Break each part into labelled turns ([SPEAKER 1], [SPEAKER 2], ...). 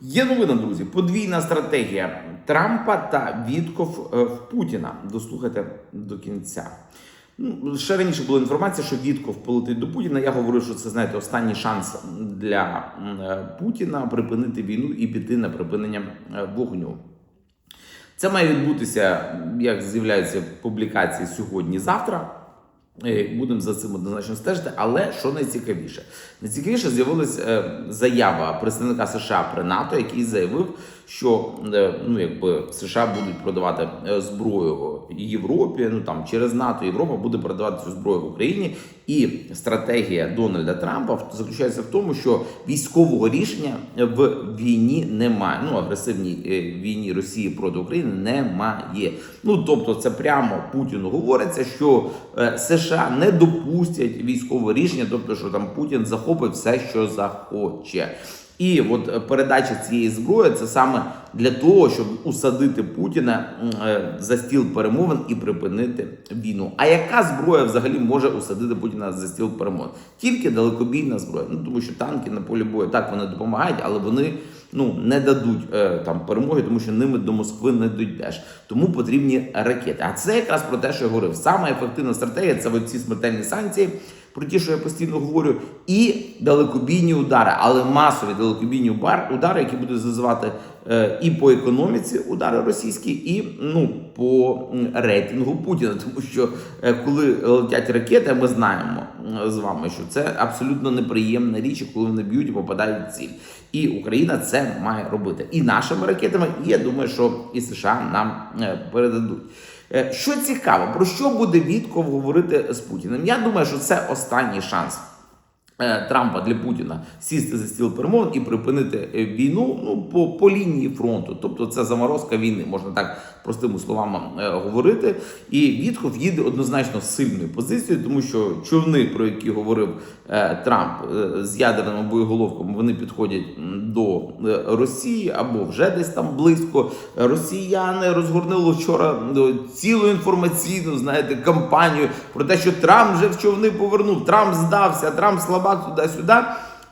[SPEAKER 1] Є новина, друзі. Подвійна стратегія Трампа та Вітков е, в Путіна. Дослухайте до кінця. Ну, ще раніше була інформація, що Вітков полетить до Путіна. Я говорив, що це знаєте останній шанс для е, Путіна припинити війну і піти на припинення е, вогню. Це має відбутися, як з'являються публікації сьогодні-завтра. Е, Будемо за цим однозначно стежити. Але що найцікавіше? Найцікавіше з'явилася е, заява представника США при НАТО, який заявив, що е, ну, якби США будуть продавати е, зброю Європі. Ну там через НАТО Європа буде продавати цю зброю в Україні. І стратегія Дональда Трампа заключається в тому, що військового рішення в війні немає. Ну агресивній е, війні Росії проти України немає. Ну тобто, це прямо Путіну говориться, що е, США не допустять військове рішення, тобто, що там Путін захопить все, що захоче. І от е, передача цієї зброї це саме для того, щоб усадити Путіна е, за стіл перемовин і припинити війну. А яка зброя взагалі може усадити Путіна за стіл перемовин? Тільки далекобійна зброя. Ну тому що танки на полі бою так вони допомагають, але вони ну не дадуть е, там перемоги, тому що ними до Москви не дійдеш. Тому потрібні ракети. А це якраз про те, що я говорив. Саме ефективна стратегія це ці смертельні санкції. Про ті, що я постійно говорю, і далекобійні удари, але масові далекобійні удар, удари, які будуть зазивати е, і по економіці удари російські, і ну по рейтингу Путіна. Тому що е, коли летять ракети, ми знаємо з вами, що це абсолютно неприємна річ, коли вони б'ють і попадають в ціль. І Україна це має робити і нашими ракетами. І я думаю, що і США нам е, передадуть. Е, Що цікаво, про що буде Вітков говорити з Путіним? Я думаю, що це останній шанс. Е, Трампа для Путіна сісти за стіл перемовин і припинити е, війну ну по, по лінії фронту, тобто це заморозка війни, можна так простими словами е, говорити. І Вітков їде однозначно сильною позицією, тому що човни, про які говорив Трамп з ядерними боєголовками, вони підходять до Росії або вже десь там близько. Росіяни розгорнули вчора ну, цілу інформаційну знаєте кампанію про те, що Трамп вже в човни повернув, Трамп здався, Трамп слабак туди-сюди.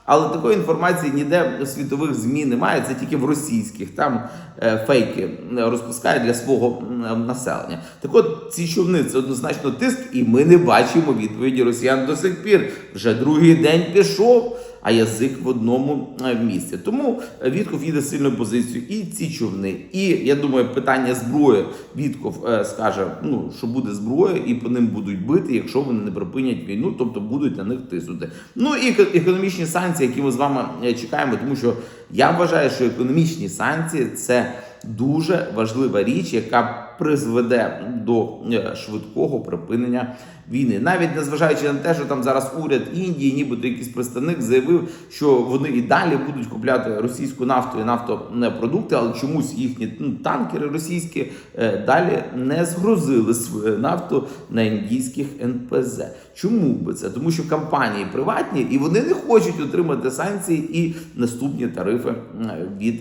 [SPEAKER 1] Але такої інформації ніде в світових змі немає, це тільки в російських. Там е, фейки розпускають для свого населення. Так от ці човни це однозначно тиск, і ми не бачимо відповіді росіян до сих пір. Вже другий день пішов, а язик в одному е, місці. Тому Вітков їде з сильною позицією. І ці човни. І я думаю, питання зброї Вітков е, скаже, ну що буде зброя, і по ним будуть бити, якщо вони не припинять війну, тобто будуть на них тиснути. Ну і еко- економічні санкції, які ми з вами е, чекаємо, тому що я вважаю, що економічні санкції це дуже важлива річ, яка призведе до е, швидкого припинення війни, навіть незважаючи на те, що там зараз уряд Індії, нібито якийсь представник заявив, що вони і далі будуть купляти російську нафту і нафтопродукти, але чомусь їхні ну, танкери російські е, далі не згрузили свою нафту на індійських НПЗ. Чому би це? Тому що компанії приватні і вони не хочуть отримати санкції і наступні тарифи е, від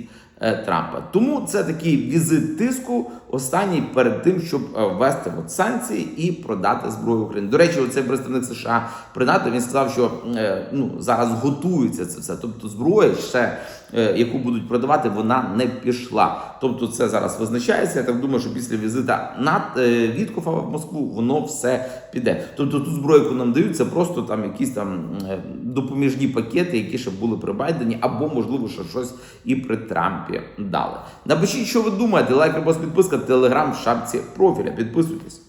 [SPEAKER 1] Трампа. Тому це такий візит тиску останній перед тим, щоб е, ввести от санкції і продати зброю Україні. До речі, оцей представник США при НАТО він сказав, що е, ну зараз готується це все. Тобто зброя ще е, яку будуть продавати, вона не пішла. Тобто, це зараз визначається. Я так думаю, що після візита на е, Віткофа в Москву воно все піде. Тобто, ту зброю, яку нам дають, це просто там якісь там допоміжні пакети, які ще були при Байдені, або можливо, що щось і при Трампі дали. Напишіть, що ви думаєте. Лайк, репост, підписка, телеграм шапці профіля. Підписуйтесь.